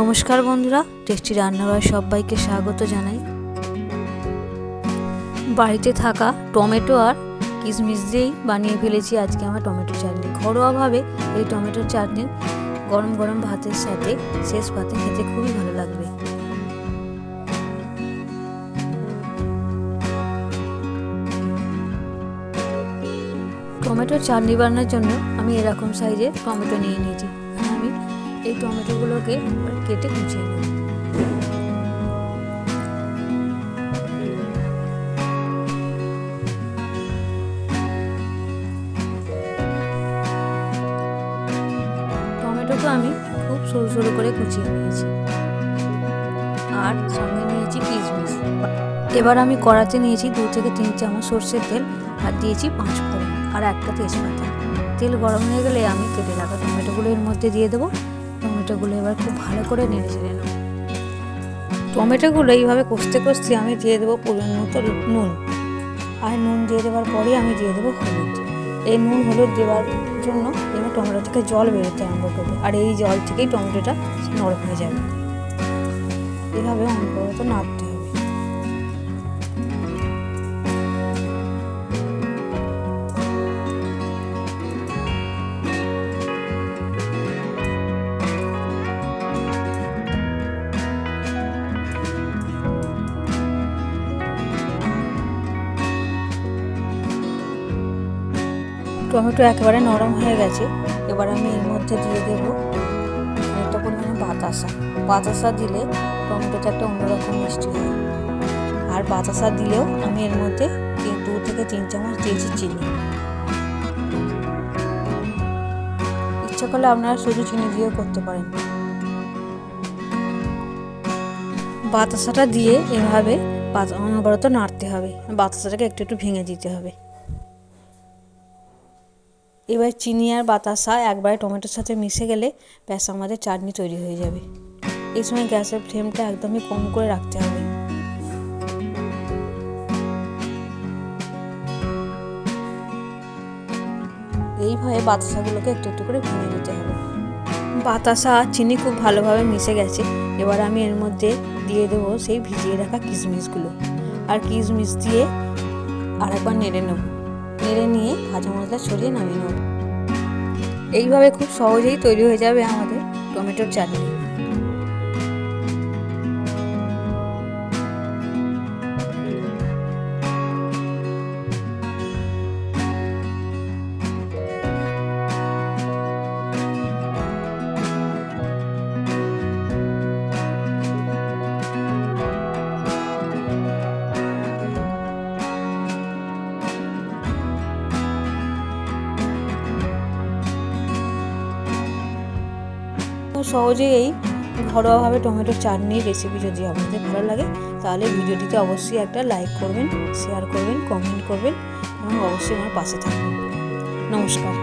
নমস্কার বন্ধুরা, টেস্টি রান্নাঘর সবাইকে স্বাগত জানাই। বাড়িতে থাকা টমেটো আর কিশমিশ দিয়েই বানিয়ে ফেলেছি আজকে আমার টমেটো চাটনি। ঘরোয়াভাবে এই টমেটো চাটনি গরম গরম ভাতের সাথে শেষ ভাতে খেতে খুবই ভালো লাগবে। টমেটো চাটনি বানানোর জন্য আমি এরকম সাইজের টমেটো নিয়ে নিয়েছি। আমি এই টমেটোগুলোকে এবার কেটে কুচিয়ে নেব। টমেটোকে আমি খুব সরু সরু করে কুচিয়ে নিয়েছি। আর সঙ্গে নিয়েছি কিশমিশ। এবার আমি কড়াতে নিয়েছি দু থেকে তিন চামচ সর্ষের তেল আর দিয়েছি পাঁচ ফোড়ন আর একটা তেজপাতা। তেল গরম হয়ে গেলে আমি কেটে রাখা টমেটোগুলো এর মধ্যে দিয়ে দেবো। টমেটোগুলো এবার খুব ভালো করে নেড়ে ছেড়ে নেব টমেটোগুলো এইভাবে কষতে কষতে আমি দিয়ে দেবো পরিমাণ মতো নুন। আর নুন দিয়ে দেওয়ার পরে আমি দিয়ে দেবো হলুদ। এই নুন হলুদ দেওয়ার জন্য এবার টমেটো থেকে জল বেরোতে আরম্ভ করবে। আর এই জল থেকেই টমেটোটা নরম হয়ে যাবে। এভাবে অনবরত নাড়তে টমেটো একেবারে নরম হয়ে গেছে, এবার আমি এর মধ্যে দিয়ে দেবো একটা পরিমাণে বাতাসা। বাতাসা দিলে টমেটোটা একটা অন্যরকম মিষ্টি হয়। আর বাতাসা দিলেও আমি এর মধ্যে দু থেকে তিন চামচ দিয়েছি চিনি। ইচ্ছা করলে আপনারা শুধু চিনি দিয়েও করতে পারেন। বাতাসাটা দিয়ে এভাবে অনবরত নাড়তে হবে। বাতাসাটাকে একটু একটু ভেঙে দিতে হবে। এবার চিনি আর বাতাসা একবারে টমেটোর সাথে মিশে গেলে ব্যাস আমাদের চাটনি তৈরি হয়ে যাবে। এই সময় গ্যাসের ফ্লেমটা একদমই কম করে রাখতে হবে। এইভাবে বাতাসাগুলোকে একটু একটু করে ভেঙে দিতে হবে। বাতাসা আর চিনি খুব ভালোভাবে মিশে গেছে। এবার আমি এর মধ্যে দিয়ে দেবো সেই ভিজিয়ে রাখা কিশমিশগুলো। আর কিশমিশ দিয়ে আরেকবার নেড়ে নেব। নেড়ে নিয়ে ভাজা মশলা ছড়িয়ে নামিয়ে নেব। এইভাবে খুব সহজেই তৈরি হয়ে যাবে আমাদের টমেটোর চাটনি। সহজেই এই ঘরোয়াভাবে টমেটো চাটনির রেসিপি যদি আপনাদের ভালো লাগে, তাহলে ভিডিওটিতে অবশ্যই একটা লাইক করবেন শেয়ার করবেন কমেন্ট করবেন এবং অবশ্যই আমার পাশে থাকবেন। নমস্কার।